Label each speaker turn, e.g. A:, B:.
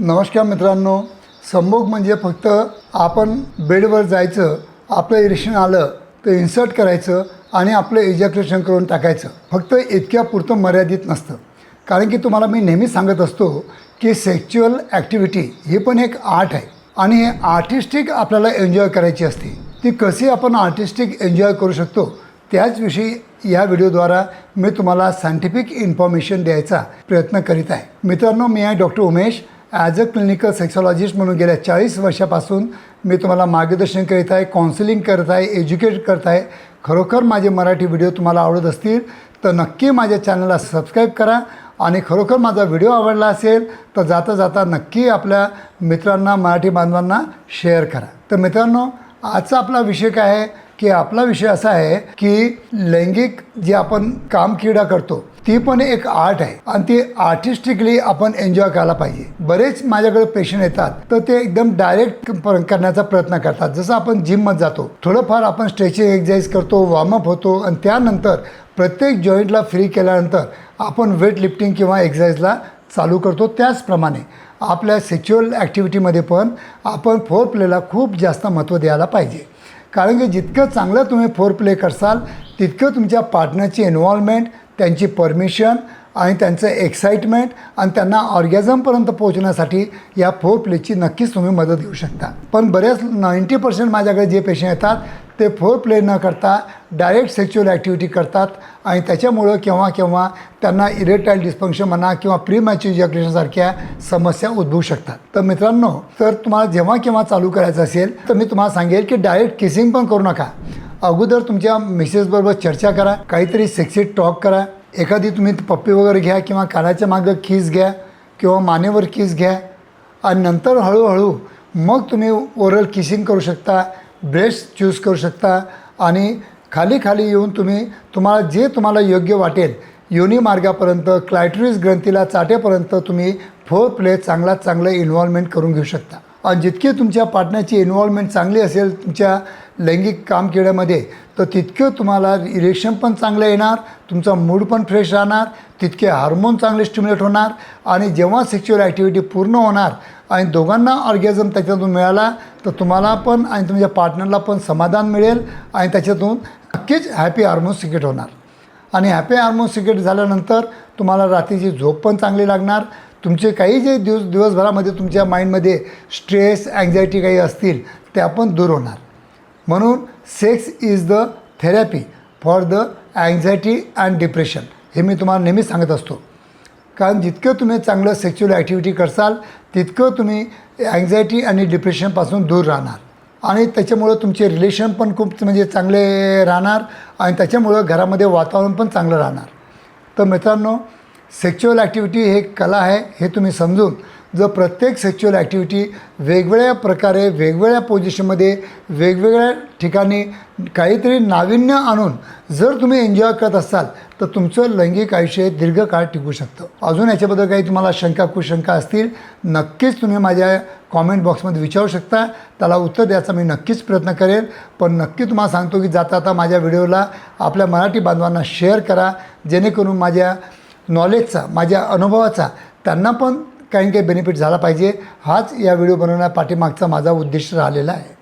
A: नमस्कार मित्रांनो संभोग म्हणजे फक्त आपण बेडवर जायचं आपलं इरेक्शन आलं तर इन्सर्ट करायचं आणि आपलं इजॅक्युलेशन करून टाकायचं. फक्त इतक्या पुरतं मर्यादित नसतं. कारण की तुम्हाला मी नेहमी सांगत असतो की सेक्च्युअल ॲक्टिव्हिटी ही पण एक आर्ट आहे आणि हे आर्टिस्टिक आपल्याला एन्जॉय करायची असते. ती कशी आपण आर्टिस्टिक एन्जॉय करू शकतो त्याचविषयी या व्हिडिओद्वारा मी तुम्हाला सायंटिफिक इन्फॉर्मेशन द्यायचा प्रयत्न करीत आहे. मित्रांनो मी आहे doctor Umesh. As a clinical sexologist म्हणून गेल्या चाळीस वर्षापासून मी तुम्हाला मार्गदर्शन करीत आहे काउन्सिलिंग करत आहे एज्युकेट करत आहे. खरोखर माझे मराठी व्हिडिओ तुम्हाला आवडत असतील तर नक्की माझ्या चॅनलला सबस्क्राईब करा आणि खरोखर माझा व्हिडिओ आवडला असेल तर जाता जाता नक्की आपल्या मित्रांना मराठी बांधवांना शेअर करा. तर मित्रांनो आजचा आपला विषय काय आहे? की आपला विषय असा आहे की लैंगिक जे आपण काम क्रीडा करतो ती पण एक आर्ट आहे. आणि ती आर्टिस्टिकली आपण एन्जॉय करायला पाहिजे. बरेच माझ्याकडे पेशंट येतात तर ते एकदम डायरेक्ट करण्याचा प्रयत्न करतात. जसं आपण जिममध्ये जातो थोडंफार आपण स्ट्रेचिंग एक्सरसाइज करतो वॉर्मअप होतो आणि त्यानंतर प्रत्येक जॉईंटला फ्री केल्यानंतर आपण वेट लिफ्टिंग किंवा एक्सरसाइजला चालू करतो. त्याचप्रमाणे आपल्या सेक्च्युअल ॲक्टिव्हिटीमध्ये पण आपण फोर प्लेला खूप जास्त महत्त्व द्यायला पाहिजे. कारण की जितकं चांगलं तुम्ही फोर प्ले करसाल तितकं तुमच्या पार्टनरची इन्व्हॉल्वमेंट त्यांची परमिशन आणि त्यांचं एक्साइटमेंट आणि त्यांना ऑर्गॅझमपर्यंत पोहोचण्यासाठी या फोर प्लेची नक्कीच तुम्ही मदत घेऊ शकता. पण बऱ्याच नाईंटी पर्सेंट माझ्याकडे जे पेशंट येतात ते फोर प्ले न करता डायरेक्ट सेक्च्युअल ॲक्टिव्हिटी करतात आणि त्याच्यामुळं केव्हा केव्हा त्यांना इरेटाईल डिस्फंक्शन म्हणा किंवा प्री मॅच्युअर समस्या उद्भवू शकतात. तर मित्रांनो तर तुम्हाला जेव्हा केव्हा चालू करायचं असेल तर मी तुम्हाला सांगेल की डायरेक्ट किसिंग पण करू नका. अगोदर तुमच्या मिसेसबरोबर चर्चा करा काहीतरी सेक्सी टॉक करा. एखादी तुम्ही पप्पी वगैरे घ्या किंवा कानाच्या मागं खीस घ्या किंवा मानेवर किस घ्या. आणि नंतर हळूहळू मग तुम्ही ओरल किसिंग करू शकता. ब्रेस्ट चूज करू शकता. आणि खाली खाली येऊन तुम्ही तुम्हाला जे तुम्हाला योग्य वाटेल योनी मार्गापर्यंत क्लायट्रीज ग्रंथीला चाटेपर्यंत तुम्ही फोर प्ले चांगलात चांगलं इन्व्हॉल्वमेंट करून घेऊ शकता. जितके तुमच्या पार्टनरची इन्व्हॉल्वमेंट चांगली असेल तुमच्या लैंगिक कामकिड्यामध्ये तर तितकं तुम्हाला इरेक्शन पण चांगलं येणार तुमचा मूड पण फ्रेश राहणार तितके हार्मोन चांगले स्टिम्युलेट होणार आणि जेव्हा सेक्च्युअल ॲक्टिव्हिटी पूर्ण होणार आणि दोघांना ऑर्गॅझम त्याच्यातून मिळाला तर तुम्हाला पण आणि तुमच्या पार्टनरला पण समाधान मिळेल आणि त्याच्यातून नक्कीच हॅपी हार्मोन सिक्रेट होणार. आणि हॅपी हार्मोन सिक्रेट झाल्यानंतर तुम्हाला रात्रीची झोप पण चांगली लागणार तुमचे काही जे दिवस दिवसभरामध्ये तुमच्या माइंडमध्ये स्ट्रेस अँझायटी काही असतील त्या पण दूर होणार. म्हणून sex is the therapy for the anxiety and depression हे मी तुम्हाला नेहमी सांगत असतो. कारण जितकं तुम्ही चांगलं सेक्च्युअल ॲक्टिव्हिटी करसाल तितकं तुम्ही अँझायटी आणि डिप्रेशनपासून दूर राहणार. आणि त्याच्यामुळं तुमचे रिलेशन पण खूप म्हणजे चांगले राहणार आणि त्याच्यामुळं घरामध्ये वातावरण पण चांगलं राहणार. तर मित्रांनो सेक्च्युअल ॲक्टिव्हिटी हे कला आहे हे तुम्ही समजून जर प्रत्येक सेक्च्युअल ॲक्टिव्हिटी वेगवेगळ्या प्रकारे वेगवेगळ्या पोझिशनमध्ये वेगवेगळ्या ठिकाणी काहीतरी नाविन्य आणून जर तुम्ही एन्जॉय करत असाल तर तुमचं लैंगिक आयुष्य दीर्घकाळ टिकू शकतं. अजून याच्याबद्दल काही तुम्हाला शंका कुशंका असतील नक्कीच तुम्ही माझ्या कॉमेंट बॉक्समध्ये विचारू शकता. त्याला उत्तर द्यायचा मी नक्कीच प्रयत्न करेल. पण नक्की तुम्हाला सांगतो की जाता आता माझ्या व्हिडिओला आपल्या मराठी बांधवांना शेअर करा. जेणेकरून माझ्या नॉलेजचा माझ्या अनुभवाचा त्यांना पण काही काही बेनिफिट झाला पाहिजे. हाच या व्हिडिओ बनवण्या पाठीमागचा माझा उद्देश राहिलेला आहे.